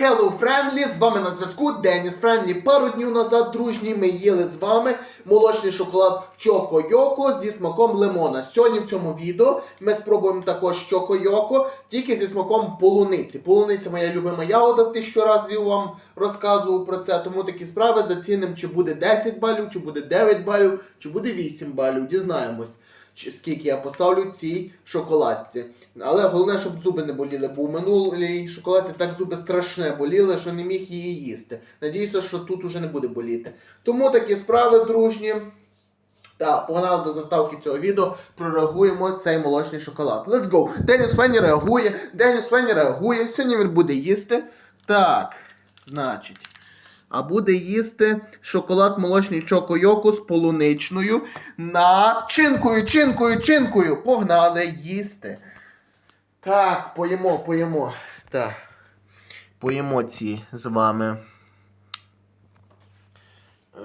Hello Friendly, з вами на зв'язку Деніс Френдлі. Пару днів назад, дружні, ми їли з вами молочний шоколад Чоко Йоко зі смаком лимона. Сьогодні в цьому відео ми спробуємо також Чоко Йоко, тільки зі смаком полуниці. Полуниця моя любима ягода, тисячу разів вам розказував про це. Тому такі справи зацінимо, чи буде 10 балів, чи буде 9 балів, чи буде 8 балів. Дізнаємось скільки я поставлю цій шоколадці. Але головне, щоб зуби не боліли, бо у минулій шоколадці так зуби страшне боліли, що не міг її їсти. Надіюся, що тут уже не буде боліти. Тому такі справи, дружні. Так, погнали до заставки цього відео, прореагуємо цей молочний шоколад. Let's go! Деніс Фенні реагує, Деніс Фенні реагує, сьогодні він буде їсти. Так, значить. А буде їсти шоколад молочний чокойоку з полуничною начинкою, чинкою, чинкою. Погнали їсти. Так, поїмо, поїмо. Так. Поїмо ці з вами. Е,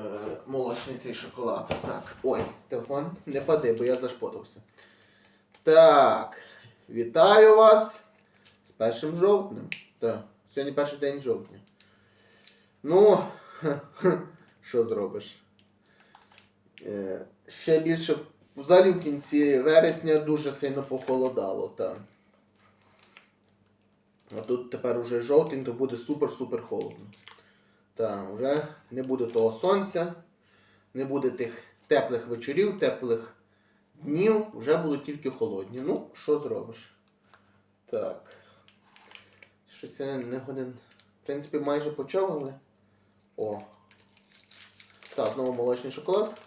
молочний цей шоколад. Так. Ой, телефон не пади, бо я зашпотався. Так. Вітаю вас з першим жовтнем. Так. Сьогодні перший день жовтня. Ну, що зробиш? Е, ще більше взагалі в кінці вересня дуже сильно похолодало. Та. А тут тепер уже жовтень, то буде супер-супер холодно. Та, вже не буде того сонця, не буде тих теплих вечорів, теплих днів, вже будуть тільки холодні. Ну, що зробиш? Так. Щось я не годин. В принципі, майже почав, але. О. Так, знову молочний шоколад.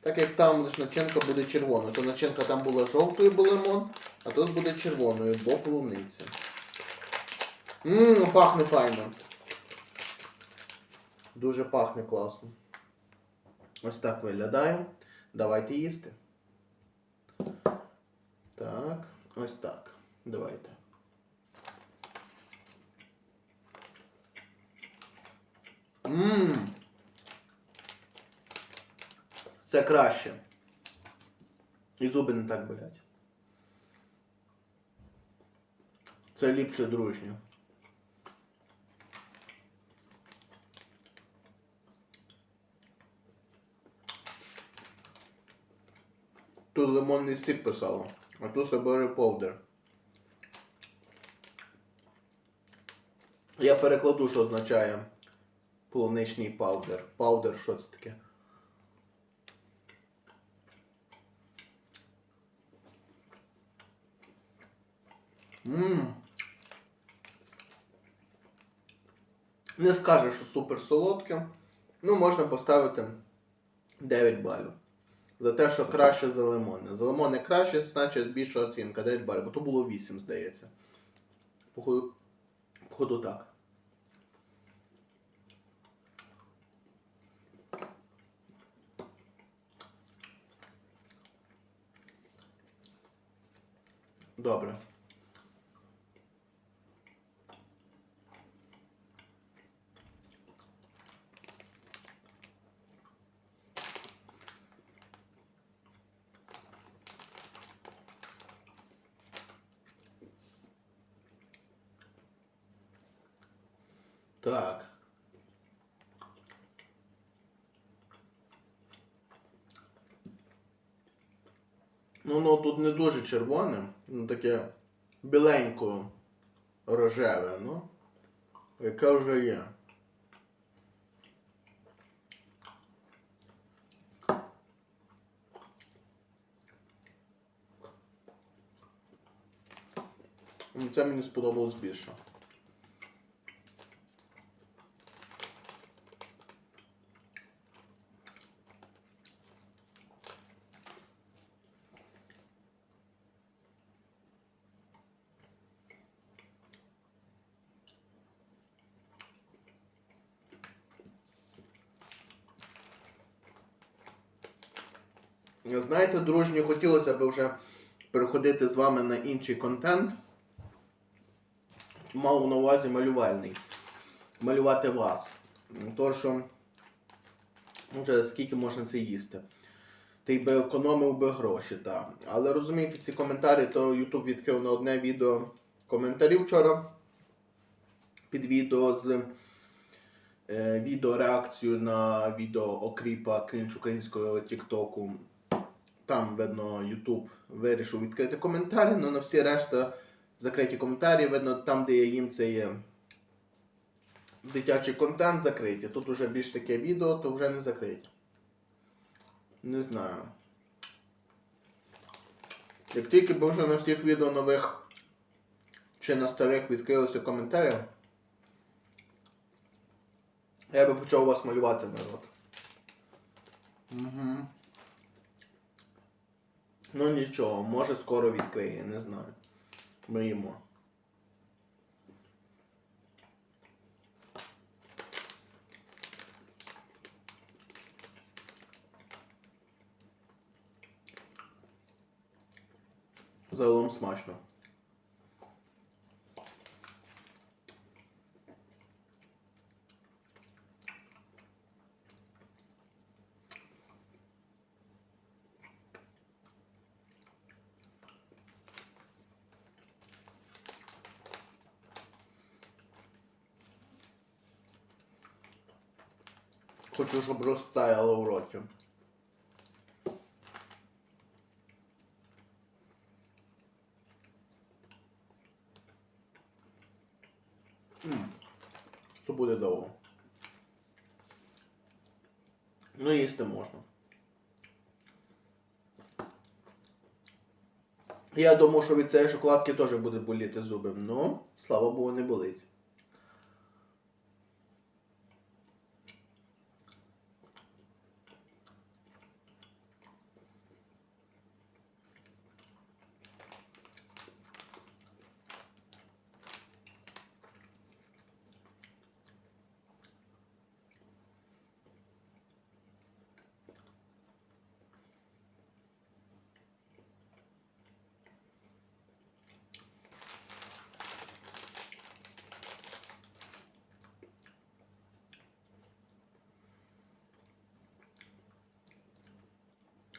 Так як там лише начинка буде червоною, то начинка там була жовтою, бо лимон, а тут буде червоною, бо полуниця. Ммм, пахне файно. Дуже пахне класно. Ось так виглядає. Давайте їсти. Так, ось так. Давайте. Ммм. Це краще. І зуби не так болять. Це ліпше дружньо. Тут лимонний сік писало, а тут стrawberry powder. Я перекладу, що означає полуничний паудер. Паудер, що це таке? Ммм. Не скажеш, що супер солодке. Ну, можна поставити 9 балів. За те, що краще за лимонне. За лимонне краще, значить більша оцінка 9 балів, бо то було 8, здається. Походу, походу так. Добре. Так. Ну, воно тут не дуже червоне, ну таке біленько рожеве, ну. Яке вже є. Це мені сподобалось більше. Знаєте, дружні, хотілося б вже переходити з вами на інший контент. Мав на увазі малювальний. Малювати вас. То, що вже скільки можна це їсти. Ти би економив би гроші, так. Але розумієте, ці коментарі, то YouTube відкрив на одне відео коментарів вчора. під відео з е, відеореакцією на відео Окріпа крінж українського Тіктоку. Там, видно, YouTube вирішив відкрити коментарі, але на всі решта закриті коментарі. Видно, там, де я їм це є дитячий контент закриті. Тут вже більш таке відео, то вже не закриті. Не знаю. Як тільки б вже на всіх відео нових чи на старих відкрилися коментарі, я би почав вас малювати народ. Угу. Ну нічого, може скоро відкриє, не знаю. Ми їмо. Загалом смачно. Хочу, щоб розтаяло в роті. То буде довго. Ну, їсти можна. Я думав, що від цієї шоколадки теж буде боліти зуби. Ну, слава Богу, не болить.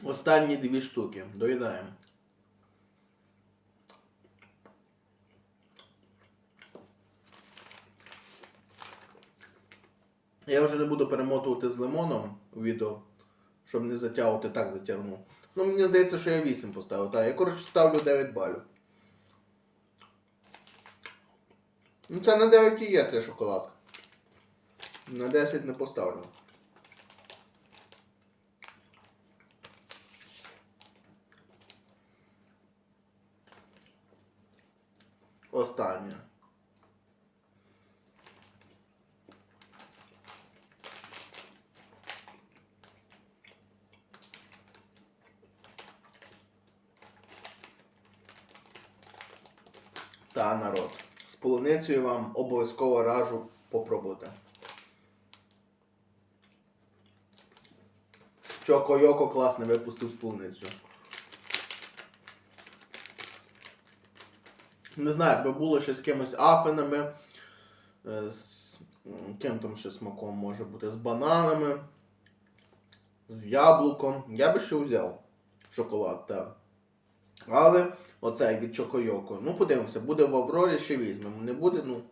Останні дві штуки. Доїдаємо. Я вже не буду перемотувати з лимоном відео, щоб не затягувати, так затягнув. Ну, мені здається, що я 8 поставив. Так, я коротше ставлю 9 балів. Ну це на 9 і є цей шоколад. На 10 не поставлю. Остання. Та народ. З полуницею вам обов'язково раджу попробувати. Чоко Йоко класно випустив з полуницею. Не знаю, якби було ще з кимось афинами, е, з ким там ще смаком може бути, з бананами, з яблуком. Я би ще взяв шоколад, так. Але оцей від Чокойоко. Ну, подивимося, буде в Аврорі, ще візьмемо. Не буде, ну.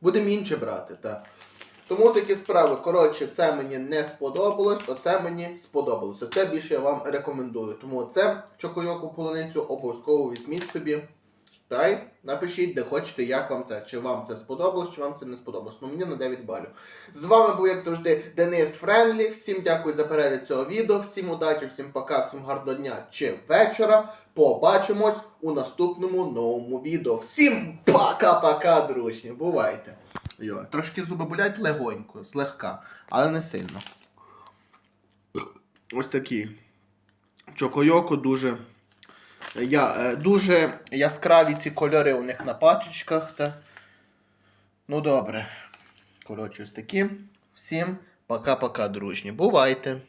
Будемо інше брати, так. Тому такі справи. Коротше, це мені не сподобалось, оце мені сподобалось. Оце більше я вам рекомендую. Тому це Чокойоко полуницю обов'язково візьміть собі. Та й напишіть, де хочете, як вам це. Чи вам це сподобалось, чи вам це не сподобалось. Ну мені на 9 балів. З вами був, як завжди, Денис Френлі. Всім дякую за перегляд цього відео. Всім удачі, всім пока, всім гарного дня чи вечора. Побачимось у наступному новому відео. Всім пока-пока, дружні. Бувайте. Йо, трошки зуби болять легонько, злегка, але не сильно. Ось такі. Чокойоко дуже. Я, е, дуже яскраві ці кольори у них на пачечках. Та... Ну добре. Коротше, ось такі. Всім пока-пока, дружні. Бувайте!